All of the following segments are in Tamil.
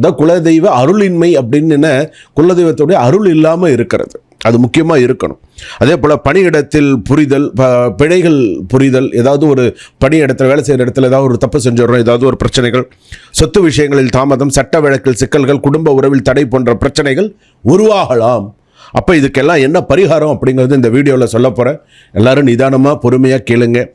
அதான் குலதெய்வ அருளின்மை அப்படின்னு என்ன? குலதெய்வத்துடைய அருள் இல்லாமல் இருக்கிறது. அது முக்கியமாக இருக்கணும். அதே போல் பணியிடத்தில் புரிதல் ப- பிழைகள் புரிதல் ஏதாவது ஒரு பணியிடத்தில் வேலை செய்கிற இடத்துல ஏதாவது ஒரு தப்பு செஞ்சிடறோம் ஏதாவது ஒரு பிரச்சனைகள் சொத்து விஷயங்களில் தாமதம் சட்ட வழக்கில் சிக்கல்கள் குடும்ப உறவில் தடை போன்ற பிரச்சனைகள் உருவாகலாம். அப்போ இதுக்கெல்லாம் என்ன பரிகாரம் அப்படிங்கிறது இந்த வீடியோவில் சொல்ல போகிறேன் எல்லாரும் நிதானமாக பொறுமையாக கேளுங்கள்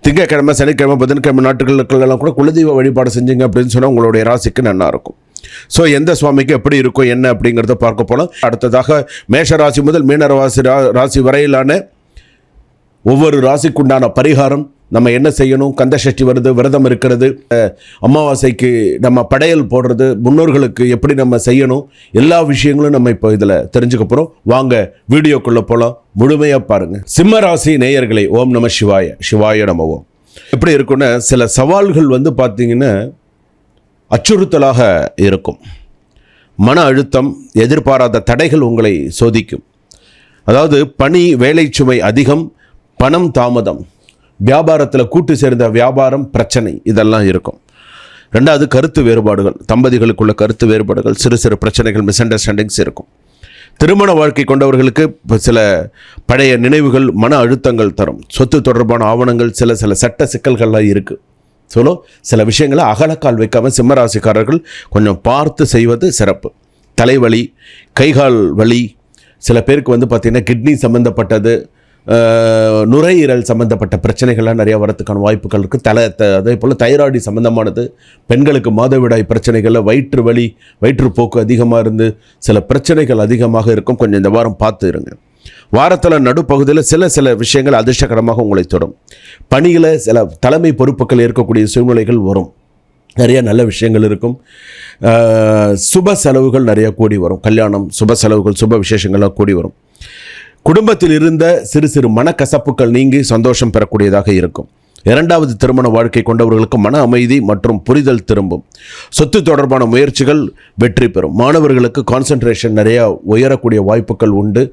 திங்கக்கிழமை சனிக்கிழமை புதன்கிழமை நாட்டுகளுக்கெல்லாம் கூட குலதெய்வ வழிபாடு செஞ்சீங்க அப்படின்னு சொன்னால் உங்களுடைய ராசிக்கு நல்லாயிருக்கும் ஸோ எந்த சுவாமிக்கு எப்படி இருக்கும் என்ன அப்படிங்கிறத பார்க்க போகலாம் அடுத்ததாக மேஷ ராசி முதல் மீனராசி ரா- ராசி வரையிலான ஒவ்வொரு ராசிக்குண்டான பரிகாரம் நம்ம என்ன செய்யணும்? கந்தசஷ்டி வருது விரதம் இருக்கிறது. அமாவாசைக்கு நம்ம படையல் போடுறது முன்னோர்களுக்கு எப்படி நம்ம செய்யணும்? எல்லா விஷயங்களும் நம்ம இப்போ இதில் தெரிஞ்சுக்க போகிறோம் வாங்க வீடியோக்குள்ளே போகலாம் முழுமையாக பாருங்கள் சிம்ம ராசி ஓம் நம சிவாய சிவாய நம ஓம். எப்படி இருக்குன்னா சில சவால்கள் வந்து பார்த்திங்கன்னா அச்சுறுத்தலாக இருக்கும். மன அழுத்தம் எதிர்பாராத தடைகள் உங்களை சோதிக்கும். அதாவது பணி வேலை சுமை அதிகம் பணம் தாமதம். வியாபாரத்தில் கூட்டு சேர்ந்த வியாபாரம் பிரச்சனை இதெல்லாம் இருக்கும். ரெண்டாவது கருத்து வேறுபாடுகள். தம்பதிகளுக்குள்ள கருத்து வேறுபாடுகள் சிறு சிறு பிரச்சனைகள் மிஸ் அண்டர்ஸ்டாண்டிங்ஸ் இருக்கும். திருமண வாழ்க்கை கொண்டவர்களுக்கு சில பழைய நினைவுகள் மன அழுத்தங்கள் தரும். சொத்து தொடர்பான ஆவணங்கள் சில சில சட்ட சிக்கல்கள்லாம் இருக்குது சொல்லோ சில விஷயங்களை அகலக்கால் வைக்காமல் சிம்மராசிக்காரர்கள் கொஞ்சம் பார்த்து செய்வது சிறப்பு. தலைவலி கைகால் வலி சில பேருக்கு வந்து பார்த்திங்கன்னா கிட்னி சம்மந்தப்பட்டது நுரையீரல் சம்மந்தப்பட்ட பிரச்சனைகள்லாம் நிறையா வரதுக்கான வாய்ப்புகள் இருக்குது தலை த அதே போல் தைராய்டு சம்மந்தமானது பெண்களுக்கு மாதவிடாய் பிரச்சனைகளில் வயிற்று வலி வயிற்றுப்போக்கு அதிகமாக இருந்து சில பிரச்சனைகள் அதிகமாக இருக்கும். கொஞ்சம் இந்த வாரம் பார்த்து இருங்க. வாரத்தில் நடுப்பகுதியில் சில சில விஷயங்கள் அதிர்ஷ்டகரமாக உங்களை தொடும். பணியில் சில தலைமை பொறுப்புகள் இருக்கக்கூடிய சூழ்நிலைகள் வரும். நிறைய நல்ல விஷயங்கள் இருக்கும். சுப செலவுகள் நிறைய கூடி வரும். கல்யாணம் சுப செலவுகள் சுப விசேஷங்கள்லாம் கூடி வரும். குடும்பத்தில் இருந்த சிறு சிறு மனக்கசப்புகள் நீங்கி சந்தோஷம் பெறக்கூடியதாக இருக்கும். இரண்டாவது திருமண வாழ்க்கை கொண்டவர்களுக்கு மன அமைதி மற்றும் புரிதல் திரும்பும். சொத்து தொடர்பான முயற்சிகள் வெற்றி பெறும். மாணவர்களுக்கு கான்சன்ட்ரேஷன் நிறையா உயரக்கூடிய வாய்ப்புகள் உண்டு.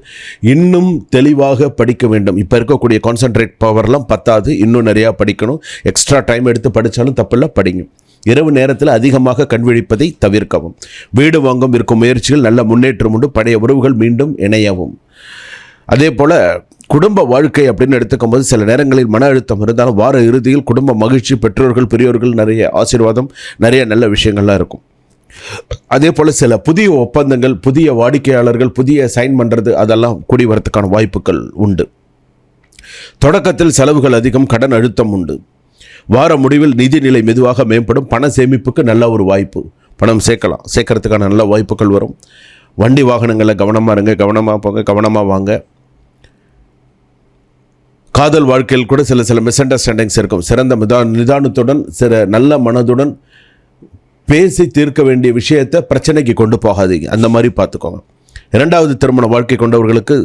இன்னும் தெளிவாக படிக்க வேண்டும். இப்போ இருக்கக்கூடிய கான்சன்ட்ரேட் பவர்லாம் பத்தாது. இன்னும் நிறையா படிக்கணும். எக்ஸ்ட்ரா டைம் எடுத்து படித்தாலும் தப்பில்ல படிங்க. இரவு நேரத்தில் அதிகமாக கண் விழிப்பதை தவிர்க்கவும். வீடு வாங்கும் இருக்கும் முயற்சிகள் நல்ல முன்னேற்றம் உண்டு. பழைய உறவுகள் மீண்டும் இணையவும். அதே போல் குடும்ப வாழ்க்கை அப்படின்னு எடுத்துக்கும் போது சில நேரங்களில் மன அழுத்தம் இருந்தாலும் வார இறுதியில் குடும்ப மகிழ்ச்சி பெற்றோர்கள் பெரியோர்கள் நிறைய ஆசீர்வாதம் நிறைய நல்ல விஷயங்கள்லாம் இருக்கும். அதே போல் சில புதிய ஒப்பந்தங்கள் புதிய வாடிக்கையாளர்கள் புதிய சைன் பண்ணுறது அதெல்லாம் கூடி வரத்துக்கான வாய்ப்புகள் உண்டு. தொடக்கத்தில் செலவுகள் அதிகம் கடன் அழுத்தம் உண்டு. வார முடிவில் நிதிநிலை மெதுவாக மேம்படும் பண சேமிப்புக்கு நல்ல ஒரு வாய்ப்பு. பணம் சேர்க்கலாம் சேர்க்கறதுக்கான நல்ல வாய்ப்புகள் வரும். வண்டி வாகனங்களில் கவனமாக இருங்க கவனமாக போங்க கவனமாக வாங்க. காதல் வாழ்க்கையில் கூட சில சில மிஸ் அண்டர்ஸ்டாண்டிங்ஸ் இருக்கும். சிறந்த மிதா நிதானத்துடன் சில நல்ல மனதுடன் பேசி தீர்க்க வேண்டிய விஷயத்தை பிரச்சனைக்கு கொண்டு போகாதீங்க. அந்த மாதிரி பார்த்துக்கோங்க. இரண்டாவது திருமண வாழ்க்கை கொண்டவர்களுக்கு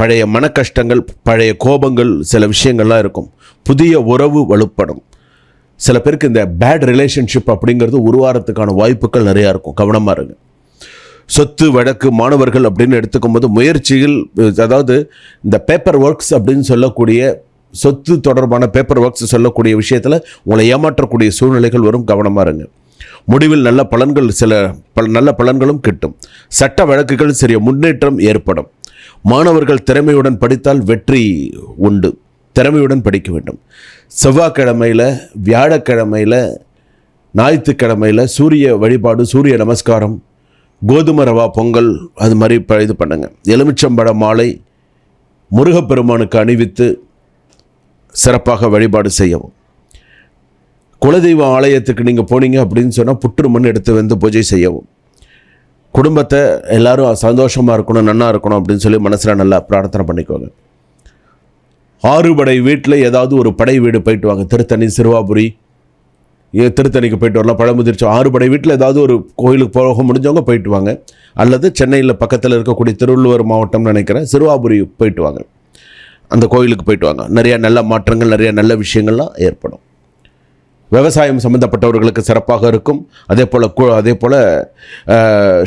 பழைய மன கஷ்டங்கள் பழைய கோபங்கள் சில விஷயங்கள்லாம் இருக்கும். புதிய உறவு வலுப்படும். சில பேருக்கு இந்த பேட் ரிலேஷன்ஷிப் அப்படிங்கிறது உருவாகிறதுக்கான வாய்ப்புகள் நிறையா இருக்கும். கவனமாக இருங்க. சொத்து வழக்கு மாணவர்கள் அப்படின்னு எடுத்துக்கும்போது முயற்சியில் அதாவது இந்த பேப்பர் ஒர்க்ஸ் அப்படின்னு சொல்லக்கூடிய சொத்து தொடர்பான பேப்பர் ஒர்க்ஸ் சொல்லக்கூடிய விஷயத்தில் உங்களை ஏமாற்றக்கூடிய சூழ்நிலைகள் வரும். கவனமாக இருங்க. முடிவில் நல்ல பலன்கள் சில பல நல்ல பலன்களும் கிட்டும். சட்ட வழக்குகள் சிறிய முன்னேற்றம் ஏற்படும். மாணவர்கள் திறமையுடன் படித்தால் வெற்றி உண்டு. திறமையுடன் படிக்க வேண்டும். செவ்வாய்க்கிழமையில் வியாழக்கிழமையில் ஞாயிற்றுக்கிழமையில் சூரிய வழிபாடு சூரிய நமஸ்காரம் கோதுமை ரவா பொங்கல் அது மாதிரி ப- இது பண்ணுங்க. எலுமிச்சம்பழ மாலை முருகப்பெருமானுக்கு அணிவித்து சிறப்பாக வழிபாடு செய்யவும். குலதெய்வ ஆலயத்துக்கு நீங்கள் போனீங்க அப்படின்னு சொன்னால் புற்று மண் எடுத்து வந்து பூஜை செய்யவும். குடும்பத்தை எல்லாரும் சந்தோஷமாக இருக்கணும் நன்னா இருக்கணும் அப்படின்னு சொல்லி மனசில் நல்லா பிரார்த்தனை பண்ணிக்கோங்க. ஆறுபடை வீட்டில் ஏதாவது ஒரு படை வீடு போயிட்டு வாங்க. திருத்தணி சிறுவாபுரி திருத்தணிக்கு போயிட்டு வரலாம். பழமுதிர்ச்சி ஆறுபடை வீட்டில் ஏதாவது ஒரு கோயிலுக்கு போக முடிஞ்சவங்க போயிட்டு வாங்க. அல்லது சென்னையில் பக்கத்தில் இருக்கக்கூடிய திருவள்ளுவர் மாவட்டம்னு நினைக்கிறேன். சிறுவாபுரி போயிட்டு வாங்க. அந்த கோயிலுக்கு போயிட்டு வாங்க. நிறையா நல்ல மாற்றங்கள் நிறைய நல்ல விஷயங்கள்லாம் ஏற்படும். விவசாயம் சம்மந்தப்பட்டவர்களுக்கு சிறப்பாக இருக்கும். அதே போல் அதே போல்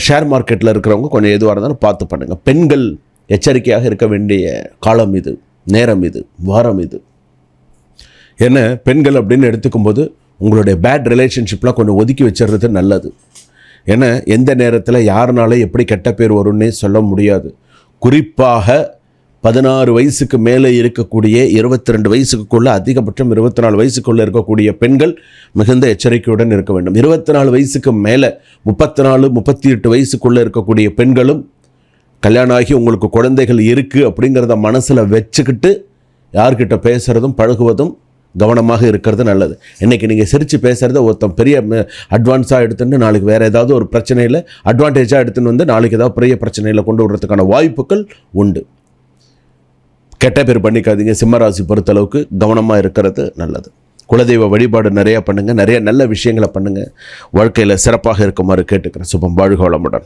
ஷேர் மார்க்கெட்டில் இருக்கிறவங்க கொஞ்சம் எதுவாக இருந்தாலும் பார்த்து பண்ணுங்கள் பெண்கள் எச்சரிக்கையாக இருக்க வேண்டிய காலம் இது நேரம் இது வாரம் இது. ஏன்னா பெண்கள் அப்படின்னு எடுத்துக்கும்போது உங்களுடைய பேட் ரிலேஷன்ஷிப்லாம் கொஞ்சம் ஒதுக்கி வச்சிடுறது நல்லது. ஏன்னா எந்த நேரத்தில் யாருனால எப்படி கெட்ட பேர் வரும்னே சொல்ல முடியாது. குறிப்பாக பதினாறு வயசுக்கு மேலே இருக்கக்கூடிய இருபத்தி ரெண்டு வயசுக்குள்ளே அதிகபட்சம் இருபத்தி நாலு வயசுக்குள்ளே இருக்கக்கூடிய பெண்கள் மிகுந்த எச்சரிக்கையுடன் இருக்க வேண்டும். இருபத்தி நாலு வயசுக்கு மேலே முப்பத்தி நாலு முப்பத்தி எட்டு வயசுக்குள்ளே இருக்கக்கூடிய பெண்களும் கல்யாணம் ஆகி உங்களுக்கு குழந்தைகள் இருக்குது அப்படிங்கிறத மனசில் வச்சுக்கிட்டு யார்கிட்ட பேசுகிறதும் பழகுவதும் கவனமாக இருக்கிறது நல்லது. இன்றைக்கி நீங்கள் சிரித்து பேசுகிறத ஒருத்தன் பெரிய அட்வான்ஸாக எடுத்துட்டு நாளைக்கு வேறு ஏதாவது ஒரு பிரச்சனையில் அட்வான்டேஜாக எடுத்துன்னு வந்து நாளைக்கு ஏதாவது பெரிய பிரச்சனையில் கொண்டு விடுறதுக்கான வாய்ப்புகள் உண்டு. கெட்ட பேர் பண்ணிக்காதீங்க. சிம்மராசி பொறுத்தளவுக்கு கவனமாக இருக்கிறது நல்லது. குலதெய்வ வழிபாடு நிறையா பண்ணுங்கள் நிறைய நல்ல விஷயங்களை பண்ணுங்கள் வாழ்க்கையில் சிறப்பாக இருக்குமாறு கேட்டுக்கிறேன். சுபம். வாழ்க வளமுடன்